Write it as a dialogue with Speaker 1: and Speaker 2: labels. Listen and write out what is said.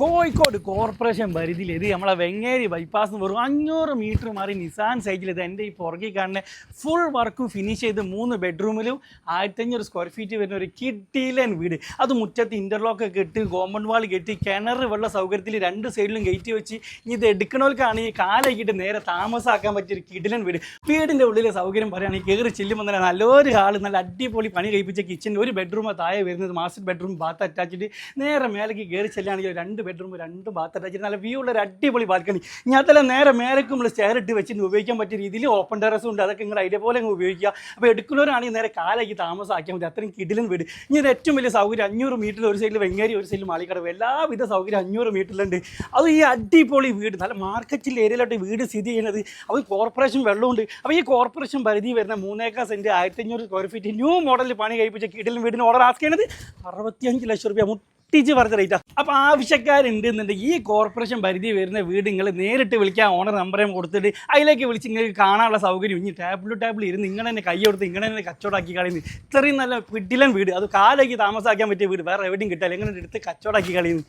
Speaker 1: Kozhikode corporation പരിധിയിൽ ഇത് നമ്മളെ വെങ്ങേരി ബൈപ്പാസ് വെറും അഞ്ഞൂറ് മീറ്റർ മാറി നിസാൻ സൈക്കിൾ ഇത് എന്റെ ഈ പുറകിൽ കാണുന്ന ഫുൾ വർക്ക് ഫിനിഷ് ചെയ്ത് മൂന്ന് ബെഡ്റൂമിലും ആയിരത്തഞ്ഞൂറ് സ്ക്വയർ ഫീറ്റ് വരുന്ന ഒരു കിട്ടിയിലൻ വീട്. അത് മുറ്റത്ത് ഇന്റർലോക്ക് കെട്ടി കോമ്പൗണ്ട് വാൾ കെട്ടി കിണർ വെള്ള സൗകര്യത്തിൽ രണ്ട് സൈഡിലും ഗേറ്റ് വെച്ച് ഇത് എടുക്കണവർക്കാണ് ഈ കാലയ്ക്കിട്ട് നേരെ താമസമാക്കാൻ പറ്റിയ ഒരു കിടിലൻ വീട്. വീടിന്റെ ഉള്ളിലെ സൗകര്യം പറയുകയാണെങ്കിൽ കയറി ചെല്ലുമ്പോൾ തന്നെ നല്ലൊരു ഹാൾ നല്ല അടിപൊളി പണി കഴിപ്പിച്ച കിച്ചൻ ഒരു ബെഡ്റൂം താഴെ വരുന്നത് മാസ്റ്റർ ബെഡ്റൂം ബാത്ത് അറ്റാച്ചിട്ട് നേരെ മേലേക്ക് കയറി ചെല്ലുകയാണെങ്കിൽ രണ്ട് ബെഡ്റൂം രണ്ട് ബാത്ത് അറ്റാച്ച് നല്ല വ്യൂ ഉള്ള ഒരു അടിപൊളി ബാൽക്കണി ഞാൻ തന്നെ നേരെ മേലേക്ക് നമ്മൾ സ്റ്റെയർ ഇട്ട് വെച്ചിട്ട് ഉപയോഗിക്കാൻ പറ്റിയ രീതിയിൽ ഓപ്പൺ ടെറസും ഉണ്ട്. അതൊക്കെ നിങ്ങൾ പോലെ അങ്ങ് ഉപയോഗിക്കുക. അപ്പോൾ എടുക്കുന്നവരാണെങ്കിൽ നേരെ കാലാക്കി താമസമാക്കിയാൽ മതി. അത്രയും കിടിലും വീട്. ഇനി ഏറ്റവും വലിയ സൗകര്യം അഞ്ഞൂറ് മീറ്ററിൽ ഒരു സൈഡിൽ വെങ്ങേരി ഒരു സൈഡിൽ മാളിക്കടവ് എല്ലാവിധ സൗകര്യം അഞ്ഞൂറ് മീറ്ററിലുണ്ട് അത് ഈ അടിപൊളി വീട്. നല്ല മാർക്കറ്റിൽ ഏരിയയിലോട്ട് വീട് സ്ഥിതി ചെയ്യുന്നത്. അപ്പോൾ കോർപ്പറേഷൻ വെള്ളമുണ്ട് അപ്പോൾ ഈ കോർപ്പറേഷൻ പരിധി വരുന്ന മൂന്നേക്കാ സെന്റ് ആയിരത്തി അഞ്ഞൂറ് സ്ക്വയർ ഫീറ്റ് ന്യൂ മോഡലിൽ പണി കഴിപ്പിച്ച കിടിലും വീടിന് ഓർഡർ ആസ്ക് ചെയ്യുന്നത് അറുപത്തിയഞ്ച് ലക്ഷം രൂപ മുട്ടിച്ച് പറഞ്ഞ റേറ്റാണ് അപ്പോൾ ആവശ്യക്കാരുണ്ട് എന്നുണ്ടെങ്കിൽ ഈ കോർപ്പറേഷൻ പരിധി വരുന്ന വീട് നിങ്ങൾ നേരിട്ട് വിളിക്കാൻ ഓണർ നമ്പറേയും കൊടുത്തിട്ട് അതിലേക്ക് വിളിച്ച് നിങ്ങൾക്ക് കാണാനുള്ള സൗകര്യം ഇനി ടാബിൾ ടേബിൾ ഇരുന്ന് ഇങ്ങനെ തന്നെ കൈ കൊടുത്ത് ഇങ്ങനെ തന്നെ കച്ചവടമാക്കി കളയുന്നു. ഇത്രയും നല്ല പിടിലൻ വീട്. അത് കാലേക്ക് താമസാക്കാൻ പറ്റിയ വീട്. വേറെ എവിടെയും കിട്ടാൻ എങ്ങനെ എടുത്ത് കച്ചവടമാക്കി കളയുന്നു?